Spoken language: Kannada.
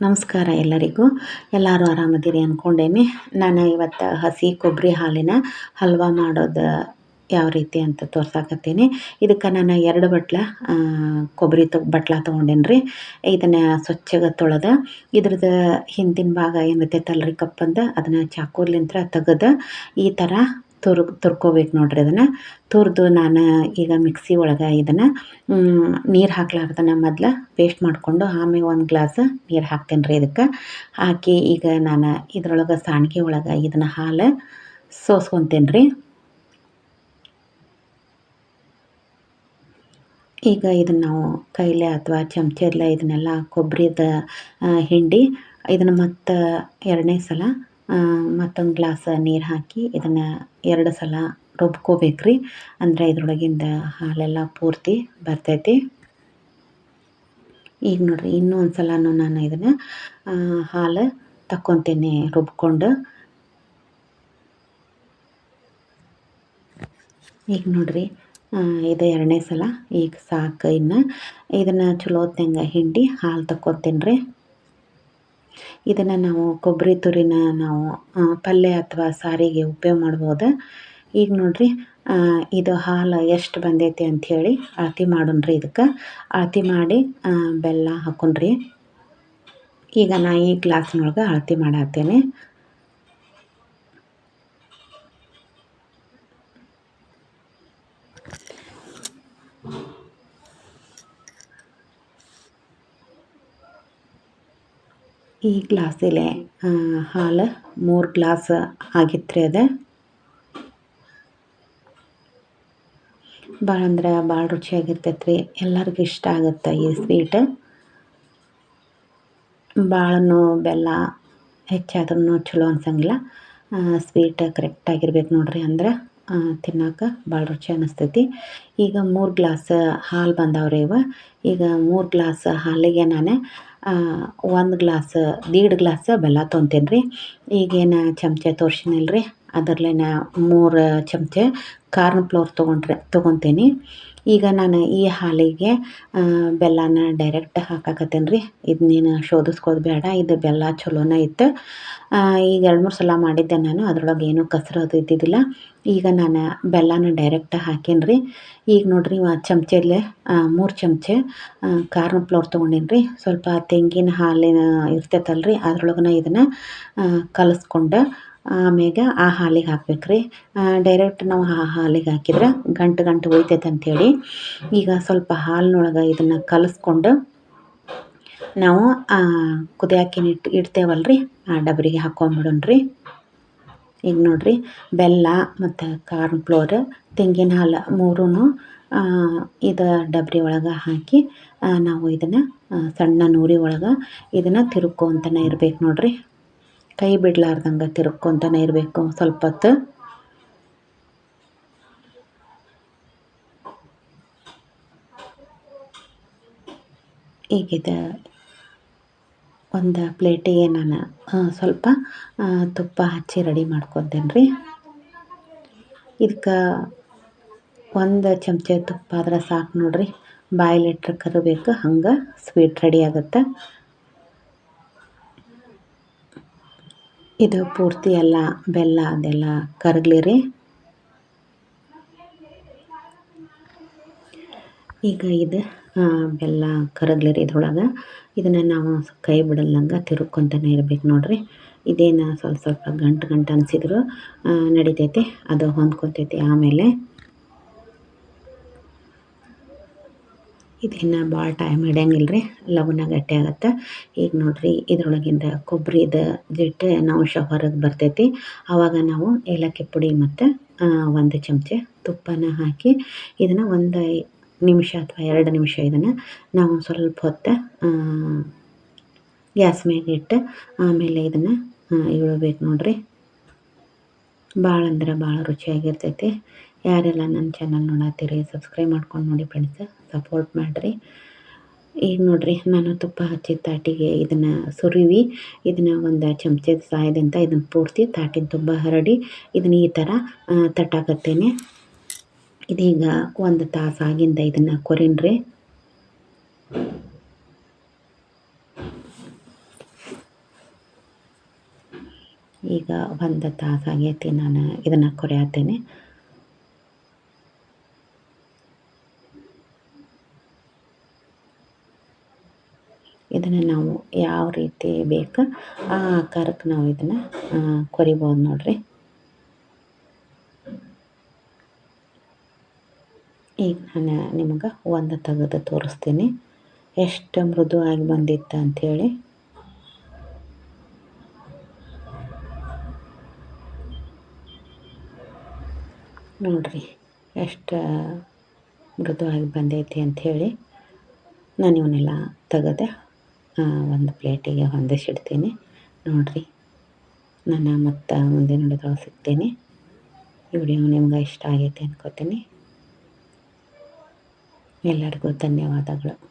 ನಮಸ್ಕಾರ ಎಲ್ಲರಿಗೂ. ಎಲ್ಲರೂ ಆರಾಮದಿರಿ ಅಂದ್ಕೊಂಡೇನಿ ನಾನು ಇವತ್ತು ಹಸಿ ಕೊಬ್ಬರಿ ಹಾಲಿನ ಹಲ್ವಾ ಮಾಡೋದು ಯಾವ ರೀತಿ ಅಂತ ತೋರ್ಸಾಕತ್ತೀನಿ. ಇದಕ್ಕೆ ನಾನು ಎರಡು ಬಟ್ಲ ಕೊಬ್ಬರಿ ತೊ, ಬಟ್ಲ ತೊಗೊಂಡೇನಿ ರೀ ಇದನ್ನು ಸ್ವಚ್ಛಗೆ ತೊಳೆದು ಇದ್ರದ್ದು ಹಿಂದಿನ ಭಾಗ ಏನಿರ್ತೈತಲ್ಲ ರೀ ಕಪ್ಪಂದು, ಅದನ್ನು ಚಾಕೂರ್ಲಿಂತ್ರ ತೆಗೆದು, ಈ ಥರ ತುರ್, ತುರ್ಕೋಬೇಕು ನೋಡ್ರಿ ಅದನ್ನು. ತುರಿದು ನಾನು ಈಗ ಮಿಕ್ಸಿ ಒಳಗೆ ಇದನ್ನು ನೀರು ಹಾಕ್ಲಾರ್ದನ ಮೊದ್ಲು ಪೇಸ್ಟ್ ಮಾಡಿಕೊಂಡು ಆಮೇಲೆ ಒಂದು ಗ್ಲಾಸ್ ನೀರು ಹಾಕ್ತೇನೆ ರೀ ಇದಕ್ಕೆ. ಹಾಕಿ ಈಗ ನಾನು ಇದ್ರೊಳಗೆ ಸಾಣಿಗೆ ಒಳಗೆ ಇದನ್ನು ಹಾಲು ಸೋಸ್ಕೊತೇನೆ ರೀ. ಈಗ ಇದನ್ನು ನಾವು ಕೈಲೆ ಅಥವಾ ಚಮಚಲ್ಲೇ ಇದನ್ನೆಲ್ಲ ಕೊಬ್ಬರಿದ ಹಿಂಡಿ, ಇದನ್ನು ಮತ್ತು ಎರಡನೇ ಸಲ ಮತ್ತೊಂದು ಗ್ಲಾಸ್ ನೀರು ಹಾಕಿ ಇದನ್ನು ಎರಡು ಸಲ ರುಬ್ಕೋಬೇಕು ರೀ ಅಂದರೆ ಇದ್ರೊಳಗಿಂದ ಹಾಲೆಲ್ಲ ಪೂರ್ತಿ ಬರ್ತೈತಿ. ಈಗ ನೋಡಿರಿ, ಇನ್ನೂ ಒಂದು ಸಲನೂ ನಾನು ಇದನ್ನು ಹಾಲು ತಕ್ಕೊತೀನಿ ರುಬ್ಕೊಂಡು. ಈಗ ನೋಡಿರಿ ಇದು ಎರಡನೇ ಸಲ, ಈಗ ಸಾಕು ಇನ್ನು. ಇದನ್ನು ಚಲೋ ಹೊತ್ನಾಗ ಹಿಂಡಿ ಹಾಲು ತಕ್ಕೊತೀನಿ ರೀ ಇದನ್ನು ನಾವು ಕೊಬ್ಬರಿ ತುರಿನ ನಾವು ಪಲ್ಯ ಅಥವಾ ಸಾರಿಗೆ ಉಪಯೋಗ ಮಾಡ್ಬೋದು? ಈಗ ನೋಡಿರಿ ಇದು ಹಾಲು ಎಷ್ಟು ಬಂದೈತಿ ಅಂಥೇಳಿ ಅಳತೆ ಮಾಡೋಣ್ರಿ ಇದಕ್ಕೆ. ಅಳತೆ ಮಾಡಿ ಬೆಲ್ಲ ಹಾಕೊಂಡ್ರಿ. ಈಗ ನಾ ಈ ಗ್ಲಾಸ್ನೊಳಗೆ ಅಳತೆ ಮಾಡತ್ತೇನೆ ಈ ಗ್ಲಾಸಿಲೆ ಹಾಲು ಮೂರು ಗ್ಲಾಸ್ ಆಗಿತ್ರಿ ಅದು. ಭಾಳ ಅಂದ್ರೆ ಭಾಳ ರುಚಿಯಾಗಿರ್ತೈತೆ ರೀ ಎಲ್ಲರಿಗೂ ಇಷ್ಟ ಆಗುತ್ತೆ ಈ ಸ್ವೀಟ್. ಭಾಳನು ಬೆಲ್ಲ ಹೆಚ್ಚಾದ್ರೂ ಚಲೋ ಅನ್ಸಂಗಿಲ್ಲ. ಸ್ವೀಟ್ ಕರೆಕ್ಟಾಗಿರ್ಬೇಕು ನೋಡಿರಿ ಅಂದ್ರೆ ತಿನ್ನೋಕೆ ಭಾಳ ರುಚಿ ಅನ್ನಿಸ್ತೈತಿ ಈಗ ಮೂರು ಗ್ಲಾಸ್ ಹಾಲು ಬಂದವ್ರಿ ಇವ. ಈಗ ಮೂರು ಗ್ಲಾಸ್ ಹಾಲಿಗೆ ನಾನು ಒಂದು ಗ್ಲಾಸ್, ದೀಡ್ ಗ್ಲಾಸ್ ಬೆಲ್ಲ ತೊಗೊತೀನಿ ರೀ ಈಗೇನು ಚಮಚ ತೋರ್ಸಿನಲ್ಲ ರೀ ಅದರಲ್ಲೇನ ಮೂರು ಚಮಚ ಕಾರ್ನ್ ಫ್ಲೋರ್ ತೊಗೊಂಡ್ರೆ, ತೊಗೊತೀನಿ. ಈಗ ನಾನು ಈ ಹಾಲಿಗೆ ಬೆಲ್ಲನ ಡೈರೆಕ್ಟ್ ಹಾಕಾಕತ್ತೇನೆ ರೀ ಇದನ್ನೇನು ಶೋಧಿಸ್ಕೋದು ಬೇಡ, ಇದು ಬೆಲ್ಲ ಚಲೋನ ಇತ್ತು. ಈಗ ಎರಡು ಮೂರು ಸಲ ಮಾಡಿದ್ದೆ ನಾನು, ಅದರೊಳಗೆ ಏನೂ ಕಸರು ಅದು ಇದ್ದಿದ್ದಿಲ್ಲ. ಈಗ ನಾನು ಬೆಲ್ಲನ ಡೈರೆಕ್ಟ್ ಹಾಕೀನಿ ರೀ ಈಗ ನೋಡಿರಿ ಚಮಚಲ್ಲೇ ಮೂರು ಚಮಚೆ ಕಾರ್ನ್ ಫ್ಲೋರ್ ತೊಗೊಂಡೀನಿ ರೀ ಸ್ವಲ್ಪ ತೆಂಗಿನ ಹಾಲಿನ ಇರ್ತೈತಲ್ಲ ರೀ ಅದ್ರೊಳಗನ ಇದನ್ನು ಕಲಸ್ಕೊಂಡು ಆಮ್ಯಾಗ ಆ ಹಾಲಿಗೆ ಹಾಕ್ಬೇಕು ರೀ ಡೈರೆಕ್ಟ್ ನಾವು ಆ ಹಾಲಿಗೆ ಹಾಕಿದ್ರೆ ಗಂಟು ಗಂಟು ಹೋಯ್ತೈತೆ ಅಂಥೇಳಿ ಈಗ ಸ್ವಲ್ಪ ಹಾಲಿನೊಳಗೆ ಇದನ್ನು ಕಲಸ್ಕೊಂಡು ನಾವು ಕುದಿಯಾಕಿನ ಇಟ್ಟು ಇಡ್ತೇವಲ್ಲ ರೀ ಆ, ಡಬರಿಗೆ ಹಾಕ್ಕೊಂಬಿಡೋಣ ರೀ ಈಗ ನೋಡಿರಿ, ಬೆಲ್ಲ ಮತ್ತು ಕಾರ್ನ್ ಫ್ಲೋರ್, ತೆಂಗಿನ ಹಾಲು ಮೂರೂ ಇದು ಡಬರಿ ಒಳಗೆ ಹಾಕಿ ನಾವು ಇದನ್ನು ಸಣ್ಣ ನೂರಿ ಒಳಗೆ ಇದನ್ನು ತಿರುಗ್ಕೊತನೇ ಇರ್ಬೇಕು ನೋಡಿರಿ. ಕೈ ಬಿಡ್ಲಾರ್ದಂಗೆ ತಿರ್ಕೊತಾನೆ ಇರಬೇಕು ಸ್ವಲ್ಪ ಹೊತ್ತು. ಈಗಿದ ಒಂದು ಪ್ಲೇಟಿಗೆ ನಾನು ಸ್ವಲ್ಪ ತುಪ್ಪ ಹಚ್ಚಿ ರೆಡಿ ಮಾಡ್ಕೊತೇನೆ ರೀ ಇದಕ್ಕೆ ಒಂದು ಚಮಚ ತುಪ್ಪ ಆದ್ರೆ ಸಾಕು ನೋಡಿರಿ. ಬಾಯ್ಲಿಟ್ರೆ ಕರಿಬೇಕು, ಹಂಗೆ ಸ್ವೀಟ್ ರೆಡಿ ಆಗುತ್ತೆ. ಇದು ಪೂರ್ತಿ ಎಲ್ಲ ಬೆಲ್ಲ ಅದೆಲ್ಲ ಕರಗಲಿ ರೀ ಈಗ ಇದು ಬೆಲ್ಲ ಕರಗಲಿ ರೀ ಇದ್ರೊಳಗೆ. ಇದನ್ನು ನಾವು ಕೈ ಬಿಡಲ್ಲಂಗೆ ತಿರುಗ್ಕೊತಾನೆ ಇರ್ಬೇಕು ನೋಡ್ರಿ. ಇದೇನು ಸ್ವಲ್ಪ ಸ್ವಲ್ಪ ಗಂಟು ಗಂಟು ಅನಿಸಿದ್ರು ನಡಿತೈತೆ, ಅದು ಹೊಂದ್ಕೊತೈತಿ ಆಮೇಲೆ. ಇದನ್ನು ಭಾಳ ಟೈಮ್ ಹಿಡಿಯಂಗಿಲ್ಲ ರೀ ಲವನ ಗಟ್ಟಿ ಆಗತ್ತೆ. ಈಗ ನೋಡ್ರಿ, ಇದ್ರೊಳಗಿಂದ ಕೊಬ್ಬರಿದ ಜಿಟ್ಟೆ ನಾವು ಹೊರಗೆ ಬರ್ತೈತಿ. ಆವಾಗ ನಾವು ಏಲಕ್ಕಿ ಪುಡಿ ಮತ್ತು ಒಂದು ಚಮಚ ತುಪ್ಪನ ಹಾಕಿ ಇದನ್ನು ಒಂದು ನಿಮಿಷ ಅಥವಾ ಎರಡು ನಿಮಿಷ ಇದನ್ನು ನಾವು ಸ್ವಲ್ಪ ಹೊತ್ತು ಗ್ಯಾಸ್ ಮೇಲೆ ಇಟ್ಟು ಆಮೇಲೆ ಇದನ್ನು ಇಳಬೇಕು ನೋಡ್ರಿ. ಭಾಳ ಅಂದ್ರೆ ಭಾಳ ರುಚಿಯಾಗಿರ್ತೈತಿ. ಯಾರೆಲ್ಲ ನನ್ನ ಚಾನಲ್ ನೋಡತ್ತೀರಿ ಸಬ್ಸ್ಕ್ರೈಬ್ ಮಾಡ್ಕೊಂಡು ನೋಡಿ ಫ್ರೆಂಡ್ಸ್ ಸಪೋರ್ಟ್ ಮಾಡಿರಿ. ಈಗ ನೋಡಿರಿ, ನಾನು ತುಪ್ಪ ಹಚ್ಚಿ ತಾಟಿಗೆ ಇದನ್ನು ಸುರಿವಿ. ಇದನ್ನು ಒಂದು ಚಮಚದ ಸಹಾಯದಿಂದ ಇದನ್ನು ಪೂರ್ತಿ ತಾಟಿನ ತುಂಬ ಹರಡಿ, ಇದನ್ನು ಈ ಥರ ತಟ್ಟಾಕತ್ತೇನೆ. ಇದೀಗ ಒಂದು ತಾಸು ಆಗಿಂದ ಇದನ್ನು ಕೊರೀನ್ರಿ. ಈಗ ಒಂದು ತಾಸು ಆಗೈತಿ ನಾನು ಇದನ್ನು ಕೊರೆಯತ್ತೇನೆ. ಇದನ್ನು ನಾವು ಯಾವ ರೀತಿ ಬೇಕು ಆ ಆಕಾರಕ್ಕೆ ನಾವು ಇದನ್ನು ಕೊರಿಬೋದು ನೋಡ್ರಿ. ಈಗ ನಾನು ನಿಮಗೆ ಒಂದು ತೆಗೆದು ತೋರಿಸ್ತೀನಿ. ಎಷ್ಟು ಮೃದುವಾಗಿ ಬಂದಿತ್ತು ಅಂಥೇಳಿ ನೋಡ್ರಿ ಎಷ್ಟು ಮೃದುವಾಗಿ ಬಂದೈತಿ ಅಂಥೇಳಿ ನಾನು ಇವನ್ನೆಲ್ಲ ತೆಗೆದು ಒಂದು ಪ್ಲೇಟಿಗೆ ಹೊಂದಿಸಿಡ್ತೀನಿ ನೋಡಿರಿ ನಾನು ಮತ್ತು ಮುಂದಿನ ವಿಡಿಯೋದೊಳಗೆ ಸಿಗ್ತೀನಿ. ಈ ವಿಡಿಯೋ ನಿಮ್ಗೆ ಇಷ್ಟ ಆಗೈತೆ ಅನ್ಕೋತೀನಿ. ಎಲ್ಲರಿಗೂ ಧನ್ಯವಾದಗಳು.